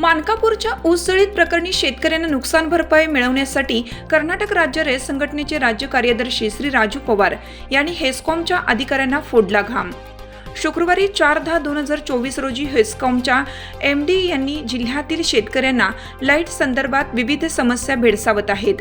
मानकापूरच्या ऊसजळीत प्रकरणी शेतकऱ्यांना नुकसान भरपाई मिळवण्यासाठी कर्नाटक राज्य रेस संघटनेचे राज्य कार्यदर्शी श्री राजू पवार यांनी हेस्कॉमच्या अधिकाऱ्यांना फोडला घाम. शुक्रवारी चार दहा दोन हजार चोवीस रोजी हेस्कॉमच्या एम डी यांनी जिल्ह्यातील शेतकऱ्यांना लाइट संदर्भात विविध समस्या भेडसावत आहेत.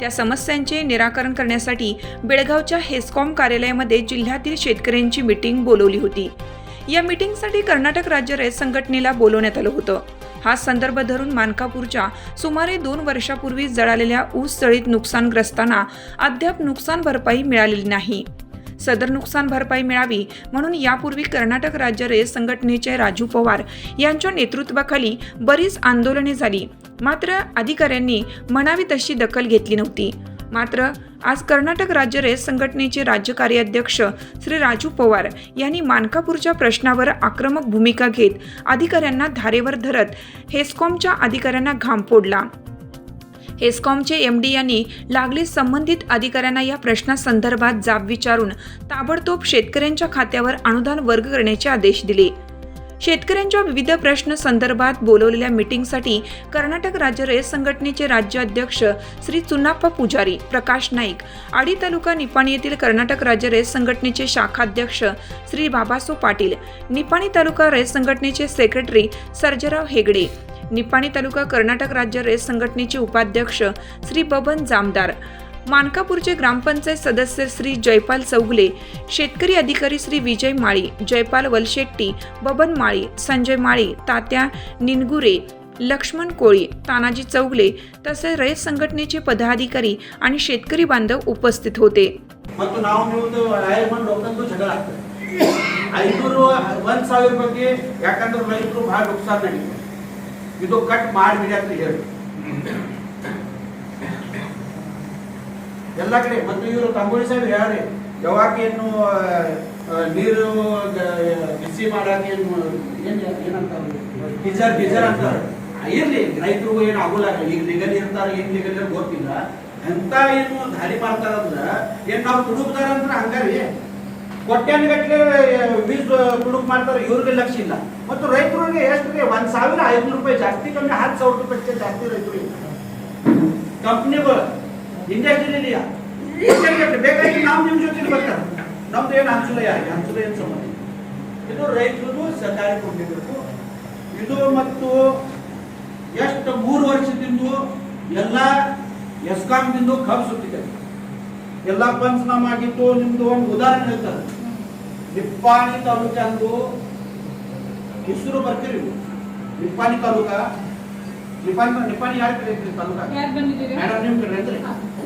त्या समस्यांचे निराकरण करण्यासाठी बेळगावच्या हेस्कॉम कार्यालयामध्ये जिल्ह्यातील शेतकऱ्यांची मिटिंग बोलवली होती. या मीटिंगसाठी कर्नाटक राज्य रयत संघटनेला बोलवण्यात आलं होतं. हा संदर्भ धरून मानकापूरच्या सुमारे दोन वर्षापूर्वी जळालेल्या ऊस जळीत नुकसानग्रस्तांना अद्याप नुकसान भरपाई मिळालेली नाही. सदर नुकसान भरपाई मिळावी म्हणून यापूर्वी कर्नाटक राज्य रेस संघटनेचे राजू पवार यांच्या नेतृत्वाखाली बरीच आंदोलने झाली. मात्र अधिकाऱ्यांनी म्हणावी तशी दखल घेतली नव्हती. मात्र आज कर्नाटक राज्य रेस संघटनेचे राज्य कार्याध्यक्ष श्री राजू पवार यांनी मानकापूरच्या प्रश्नावर आक्रमक भूमिका घेत अधिकाऱ्यांना धारेवर धरत हेस्कॉमच्या अधिकाऱ्यांना घाम फोडला. हेस्कॉमचे एम डी यांनी लागलीच संबंधित अधिकाऱ्यांना या प्रश्नासंदर्भात जाब विचारून ताबडतोब शेतकऱ्यांच्या खात्यावर अनुदान वर्ग करण्याचे आदेश दिले. शेतकऱ्यांच्या विविध प्रश्न संदर्भात बोलवलेल्या मीटिंगसाठी कर्नाटक राज्य रयत संघटनेचे राज्य अध्यक्ष श्री चुनाप्पा पुजारी प्रकाश नाईक आडी तालुका निपाणी येथील कर्नाटक राज्य रयत संघटनेचे शाखाध्यक्ष श्री बाबासो पाटील निपाणी तालुका रयत संघटनेचे सेक्रेटरी सर्जराव हेगडे निपाणी तालुका कर्नाटक राज्य रयत संघटनेचे उपाध्यक्ष श्री बबन जामदार मानकापूरचे ग्रामपंचायत सदस्य श्री जयपाल चौगले शेतकरी अधिकारी श्री विजय माळी जयपाल वलशेट्टी बबन माळी संजय माळी तात्या निनगुरे लक्ष्मण कोळी तानाजी चौगले तसेच रयत संघटनेचे पदाधिकारी आणि शेतकरी बांधव उपस्थित होते ಮತ್ತು ನಾವು ನೀವು ಆಯರ್ಮನ್ ರೊಕ್ಕಂದು ಜಗಳ ಆಗ್ತದೆ ಐನೂರು ಒಂದ್ ಸಾವಿರ ಬಗ್ಗೆ ಯಾಕಂದ್ರೆ ರೈತರು ಬಹಳ ನುಕ್ಸಾನ್ ನಡೀತದೆ ಇದು ಕಟ್ ಮಾಡಿಬಿಡಿ ಅಂತ ಹೇಳಿ. ಎಲ್ಲ ಕಡೆ ಮತ್ತು ಇವರು ತಂಬೂರಿ ಸಾಹೇಬ್ ಹೇಳಿ ಯಾವಾಗ ಏನು ಆ, ಆ, ನೀರು ಬಿಸಿ ಮಾಡಾಕ ಏನು ಏನ್ ಏನಂತಾರೆ? ಬೀಜರ್ ಅಂತಾರೆ. ಇರ್ಲಿ ರೈತರು ಏನು ಆಗೋಲ್ಲ. ಈಗ ನಿಗದಿ ಇರ್ತಾರ ಏನ್ ಅಂತ ಗೊತ್ತಿಲ್ಲ. ಎಂತ ಏನು ದಾರಿ ಮಾಡ್ತಾರಂದ್ರ ಏನ್ ನಾವು ತುಡುಕ್ತಾರ ಅಂದ್ರೆ ಹಂಗಾರಿ. ಕೊಟ್ಯಾನುಗಟ್ಲೆ ಬೀಜ ತುಡುಕ್ ಮಾಡ್ತಾರೆ, ಇವ್ರಿಗೆ ಲಕ್ಷ ಇಲ್ಲ. ಮತ್ತು ರೈತರಿಗೆ ಎಷ್ಟು ರೀ ಒಂದ್ ಸಾವಿರ ಐದ್ನೂರು ರೂಪಾಯಿ ಜಾಸ್ತಿ ಕಮ್ಮಿ, ಹತ್ತು ಸಾವಿರ ರೂಪಾಯಿ ಜಾಸ್ತಿ ರೈತರಿಗೆ ಕಂಪ್ನಿಗಳು ಇಂಡಸ್ಟ್ರಿಯಲ್ಲಿ ಬೇಕಾಗಿ ನಾವು ನಿಮ್ ಜೊತೆ ಬರ್ತಾರೆ. ನಮ್ದು ಏನು ಹಂಚಲ ಯಾರಿಗೆ ಹಂಚಲ ಏನು ಸಂಬಂಧ ಇದು ರೈತರು ಸರ್ಕಾರಿ ಕೊಟ್ಟಿರಬೇಕು ಇದು ಮತ್ತು ಎಷ್ಟು ಮೂರು ವರ್ಷದಿಂದ ಎಲ್ಲ ಎಸ್ಕಾಂದಿಂದ ಕಬ್ಬು ಸುತ್ತಿದೆ ಎಲ್ಲ ಪಂಚನಾಮ ಆಗಿತ್ತು ನಿಮ್ದು ಒಂದು ಉದಾಹರಣೆ ಹೇಳ್ತಾರೆ ನಿಪ್ಪಾಣಿ ತಾಲೂಕಂದು ಹೆಸರು ಬರ್ತೀರಿ ನೀವು. ನಿಪ್ಪಾಣಿ ತಾಲೂಕ ನಿಪ್ಪಾಣಿ ನಿಪ್ಪಾಣಿ ಯಾರ ಕಡೆ ಐತ್ರಿ ತಾಲೂಕ ಯಾರ್ ಬಂದಿದ್ದೀರಿ? ಮೇಡಮ್ ನಿಮ್ ಕಡೆ ಐತ್ರಿ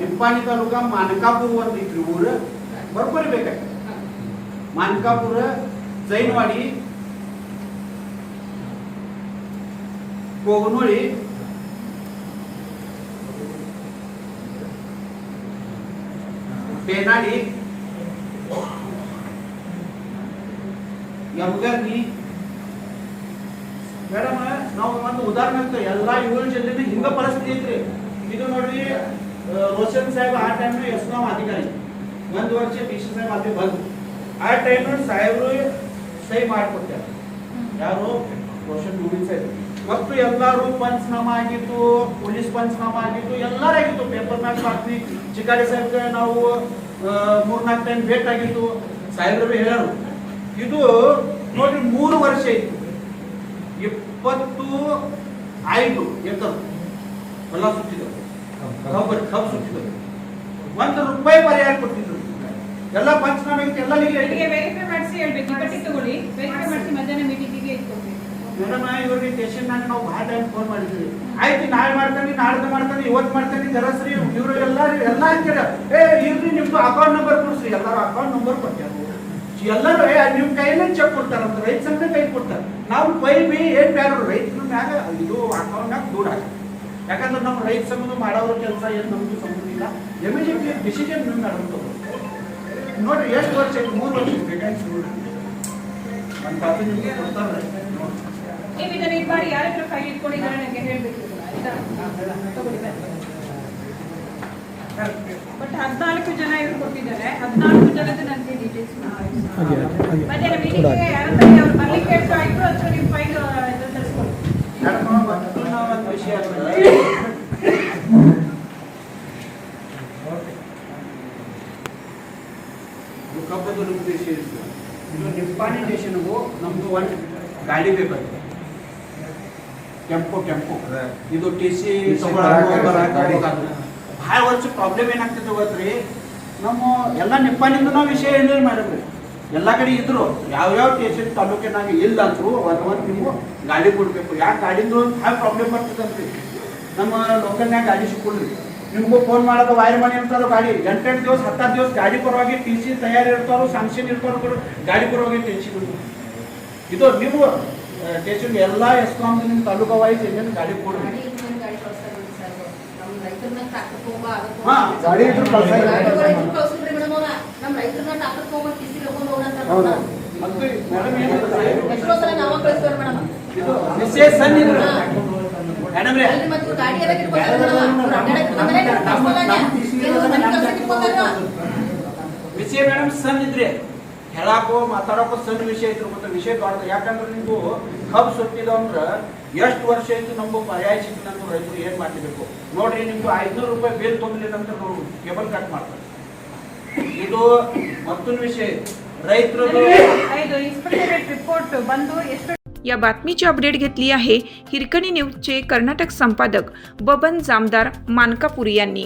ನಿಪ್ಪಾಣಿ ತಾಲೂಕ ಮಾನಕಾಪುರ ಒಂದು ಐತ್ರಿ ಊರು ಬರ್ಬರಿ ಬೇಕಾಗ್ತದೆ ಮಾನಕಾಪುರ ಜೈನವಾಡಿ ಕೋಗನೋಳಿ ಬೇನಾಡಿ ಯಮಗರ್ನಿ ಮೇಡಮ್, ನಾವು ಒಂದು ಉದಾಹರಣೆ ಅಂತ ಎಲ್ಲಾ ಏಳು ಜನರಿಗೆ ಹಿಂಗ ಪರಿಸ್ಥಿತಿ ಐತ್ರಿ. ಇದು ನೋಡ್ರಿ ರೋಷನ್ ಸಾಹೇಬ್ ಆ ಟೈಮ್ ಎಸ್ಕಾಂ ಅಧಿಕಾರಿ ಒಂದು ವರ್ಷ ಸಿ ಸಾಹೇಬ್ ಅಲ್ಲಿ ಬಂದು ಆ ಟೈಮ್ ಸಾಹೇಬ್ರು ಸಹಿ ಮಾಡಿಕೊಡ್ತಾರೆ. ಯಾರು? ರೋಷನ್ ಮೂವಿನ್ ಸಾಹೇಬ್ ಮತ್ತು ಎಲ್ಲರೂ ಪಂಚನಾಮ ಆಗಿತ್ತು ಪೊಲೀಸ್ ಪಂಚನಾಮ ಆಗಿತ್ತು ಎಲ್ಲರೂ ಆಗಿತ್ತು ಪೇಪರ್ ಮ್ಯಾಚ್ ಹಾಕ್ತಿ ಚಿಕಾರಿ ಸಾಹೇಬ್ಗೆ ನಾವು ಮೂರ್ನಾಲ್ಕು ಟೈಮ್ ಭೇಟ್ ಆಗಿತ್ತು ಸಾಹೇಬ್ರು ಹೇಳರು ಇದು ನೋಡಿ ಮೂರು ವರ್ಷ ಇತ್ತು ಇಪ್ಪತ್ತು ಐದು ಎಕರ್ ಎಲ್ಲ ಸುತ್ತಿದ್ರು ಕಬ್ ಸುತ್ತಿದ್ರು ಒಂದು ರೂಪಾಯಿ ಪರಿಹಾರ ಕೊಟ್ಟಿದ್ರು. ಎಲ್ಲ ಪಂಚನಾಮೆ ಇತ್ತು, ಎಲ್ಲ ವೆರಿಫೈ ಮಾಡಿಸಿ ಹೇಳ್ಬೇಕು. ವೆರಿಫೈ ಮಾಡಿಸಿ ಮಧ್ಯಾಹ್ನ ಮೀಟಿಂಗಿಗೆ ಇಟ್ಕೊಡ್ಬೇಕು ಮೇಡಮ್ ಇವ್ರಿಗೆ ಸ್ಟೇಷನ್ ನಾಗ ನಾವು ಭಾಳ ಟೈಮ್ ಫೋನ್ ಮಾಡಿದ್ವಿ. ಆಯ್ತು, ನಾಳೆ ಮಾಡ್ತಾನೆ ನಾಳೆ ಮಾಡ್ತಾನೆ, ಇವತ್ತು ಮಾಡ್ತಾನೆ, ಜರಸ್ರಿ ಇವರು ಎಲ್ಲ ಎಲ್ಲ ಅಂತೀರ ಏ, ಇರ್ರಿ, ನಿಮ್ದು ಅಕೌಂಟ್ ನಂಬರ್ ಕೊಡ್ಸ್ರಿ. ಎಲ್ಲಾರು ಅಕೌಂಟ್ ನಂಬರ್ ಕೊಟ್ಟಾರ ಎಲ್ಲರೂ ನಿಮ್ ಕೈಯಲ್ಲೇ ಚೆಕ್ ಕೊಡ್ತಾರ ಅಂತ, ರೈತ ಸಂಘ ಕೈ ಕೊಡ್ತಾರ. ನಾವು ಕೈ ಬಿ ಏನ್ ಬ್ಯಾರ, ರೈತರ ಮ್ಯಾಗ ಇದು ಅಕೌಂಟ್ ನಾಗ ದೂರ ಯಾಕಂದ್ರೆ ನಮ್ಮ ರೈತ ಸಂಘದ ಮಾಡೋರ ಕೆಲಸ ಏನು ನಮ್ದು ಸಂಬಂಧ ಇಲ್ಲ. ಇಮಿಡಿಯೇಟ್ಲಿ ಡಿಸಿಷನ್ ನೀವು ತಗೋ ನೋಡ್ರಿ, ಎಷ್ಟು ವರ್ಷ ಮೂರು ವರ್ಷ. ಬೇಕಾಗಿ ನೋಡ್ರಿ. ನನ್ನ ನಿಮಗೆ ಕೊಡ್ತಾರೆ. ನೀವು ಇದನ್ನ ಇದು ಮಾಡಿ ಯಾರ ಹತ್ರ ಫೈಲ್ ಇಟ್ಕೊಂಡಿದ್ದಾರೆ ನನಗೆ ಹೇಳ್ಬೇಕು ಆಯ್ತಾ? ತಗೊಳ್ಳಿ ಬಟ್ ಹದಿನಾಲ್ಕು ಜನ ಇವ್ರು ಕೊಟ್ಟಿದ್ದಾರೆ. ಹದಿನಾಲ್ಕು ಜನದ ನನಗೆ ಡೀಟೇಲ್ಸ್ ಮಧ್ಯಾಹ್ನ ಮೀಟಿಂಗ್ಗೆ ಯಾರ ಹತ್ರ ಅವ್ರು ಬರ್ಲಿಕ್ಕೆ ಹೇಳ್ತಾ ಇದ್ರು ಅಥವಾ ನೀವು ಫೈಲ್ ಇದು ವಿಷಯ ಕಬ್ಬದು ನಮ್ದು ವಿಷಯ. ಇದು ನಿಪ್ಪಾಣಿ ಸ್ಟೇಷನ್ಗೂ ನಮ್ದು ಒಂದು ಗಾಡಿ ಬೇಕಾಗ್ತದೆ ಕೆಂಪು ಕೆಂಪು. ಇದು ಟಿ ಸಿ ಭಾಳ ವರ್ಷ ಪ್ರಾಬ್ಲಮ್ ಏನಾಗ್ತದೆ ಗೊತ್ತ್ರಿ? ನಮ್ಮ ಎಲ್ಲ ನಿಪ್ಪಾನಿಂದ ನಾವು ವಿಷಯ ಏನೇನು ಮಾಡಿದ್ರಿ? ಎಲ್ಲ ಕಡೆ ಇದ್ರು. ಯಾವ್ಯಾವ ಸ್ಟೇಷನ್ ತಾಲೂಕಿನಾಗ ಇಲ್ಲ ಅಂದ್ರು ಒಂದು ಒಂದು ನೀವು ಗಾಡಿ ಕೊಡಬೇಕು. ಯಾಕೆ ಗಾಡಿಂದು ಭಾಳ ಪ್ರಾಬ್ಲಮ್ ಬರ್ತದಂತ್ರಿ ನಮ್ಮ ಲೋಕಲ್ನಾಗ ಗಾಡಿ ಸಿಕ್ಕೊಳ್ರಿ ನಿಮಗೂ ಫೋನ್ ಮಾಡೋದು ವೈರ್ ಮಾಡಿ ಇರ್ತಾರೋ ಗಾಡಿ. ಎಂಟೆಂಟು ದಿವಸ ಹತ್ತಾರು ದಿವಸ ಗಾಡಿ ಪರವಾಗಿ ಟಿ ಸಿ ತಯಾರಿ ಇರ್ತಾರೋ ಸ್ಯಾಂಕ್ಷನ್ ಇರ್ತಾರೋ ಕೂಡ ಗಾಡಿ ಪರವಾಗಿ ಟೆನ್ಷನ್ ಇದು ನೀವು ಸ್ಟೇಷನ್ ಎಲ್ಲ ಎಸ್ಕಾಮ್ ನಿಮ್ಮ ತಾಲೂಕು ವೈಸ್ ಏನೇನು ಗಾಡಿ ಕೊಡ್ರಿ. ಹಾ, ಗಾಡಿ ಹೋಗೋಣ ಅಂತ ಹೌದು. ಮತ್ತು ಮೇಡಮ್ ಏನು ಇದು ವಿಶೇಷ ಸಣ್ಣ ಮೇಡಮ್? ರೀ. ವಿಷಯ ಮೇಡಮ್ ಸಣ್ಣ ಇದ್ರಿ ಹೇಳಾಕೋ ಮಾತಾಡೋಕೋ ಸಣ್ಣ ವಿಷಯ ಇದ್ರು ಮತ್ತೆ ವಿಷಯ ದೊಡ್ಡದು ಯಾಕಂದ್ರೆ ನೀವು ಕಬ್ಬು ಸುತ್ತಿದ ಅಂದ್ರೆ ಎಷ್ಟು ವರ್ಷ ಆಯ್ತು ನಮ್ಗೆ ಪರ್ಯಾಯ ಸಿಕ್ಕಿದಂತ ರೈತರು ಏನ್ ಮಾಡ್ತಿರ್ಬೇಕು ನೋಡ್ರಿ ನಿಮ್ಗೆ ಐದ್ನೂರು ರೂಪಾಯಿ ಬೇಲ್ ತೊಂದ್ಲಿಲ್ಲ ಅಂತ ಕೇಬಲ್ ಕಟ್ ಮಾಡ್ತಾರೆ ಇದು ಮತ್ತೊಂದು ವಿಷಯ ರೈತರು ಇದು ಇನ್ಸ್ಪೆಕ್ಟರೇಟ್ ರಿಪೋರ್ಟ್ ಬಂದು ಎಷ್ಟು या बातमीची अपडेट घेतली आहे हिरकणी न्यूजचे कर्नाटक संपादक बबन जामदार मानकापुरी यांनी